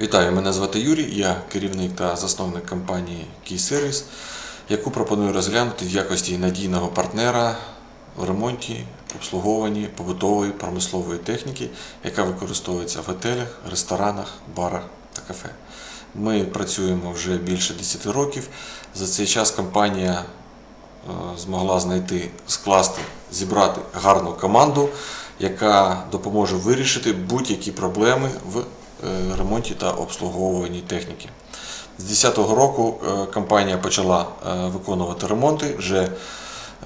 Вітаю, мене звати Юрій, я керівник та засновник компанії Key Service, яку пропоную розглянути в якості надійного партнера в ремонті, обслуговуванні побутової промислової техніки, яка використовується в готелях, ресторанах, барах та кафе. Ми працюємо вже більше 10 років. За цей час компанія е, змогла знайти, скласти, зібрати гарну команду, яка допоможе вирішити будь-які проблеми в ремонті та обслуговуванні техніки. З 2010 року е, компанія почала е, виконувати ремонти. Вже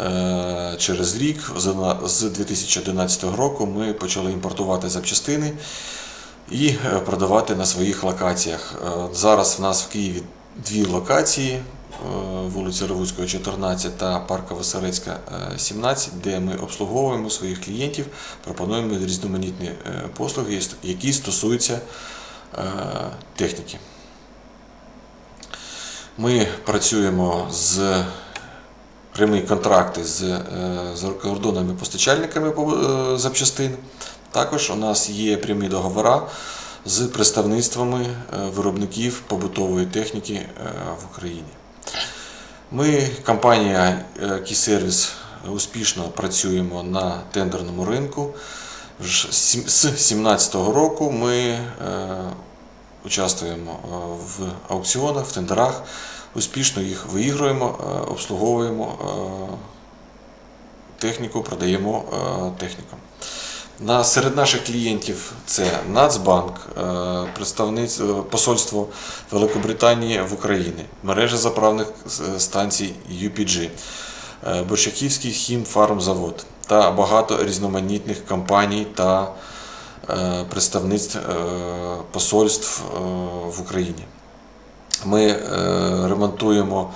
е, через рік, з 2011 року, ми почали імпортувати запчастини і е, продавати на своїх локаціях. Е, Зараз в нас в Києві дві локації. Е, Вулиця Ревуцького, 14 та Парка Висерецька, е, 17, де ми обслуговуємо своїх клієнтів, пропонуємо різноманітні е, послуги, які стосуються е, техніки. Ми працюємо з прямі контракти з е, закордонними постачальниками е, запчастин. Також у нас є прямі договори з представництвами е, виробників побутової техніки е, в Україні. Ми, компанія Keyservice, успішно працюємо на тендерному ринку. З 2017 року ми е, участвуємо е, в аукціонах, в тендерах, успішно їх виігруємо, е, обслуговуємо техніку, продаємо техніку. На, серед наших клієнтів це Нацбанк, е, представництво посольство Великобританії в Україні, мережа заправних е, станцій UPG, е, Борщаківський хімфармзавод та багато різноманітних компаній та е, представництв е, посольств е, в Україні. Ми е, ремонтуємо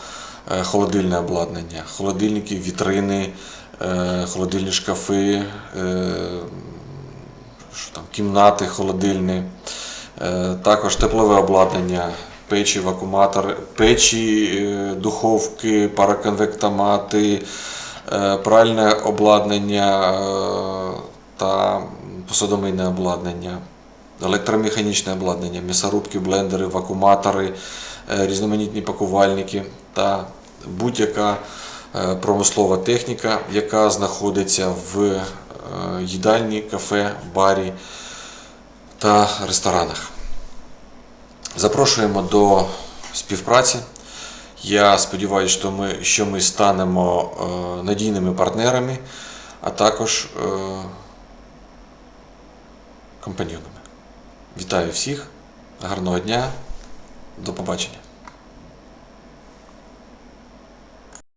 е, холодильне обладнання, холодильники, вітрини, е, холодильні шкафи, е, що там, кімнати холодильні, е, також теплове обладнання, печі, вакууматори, печі, е, духовки, параконвектомати, е, пральне обладнання е, та посудомийне обладнання електромеханічне обладнання, м'ясорубки, блендери, вакууматори, е, різноманітні пакувальники та будь-яка е, промислова техніка, яка знаходиться в е, їдальні, кафе, барі та ресторанах. Запрошуємо до співпраці. Я сподіваюся, що ми, що ми станемо е, надійними партнерами, а також е, компаньйонами. Вітаю всіх, гарного дня, до побачення.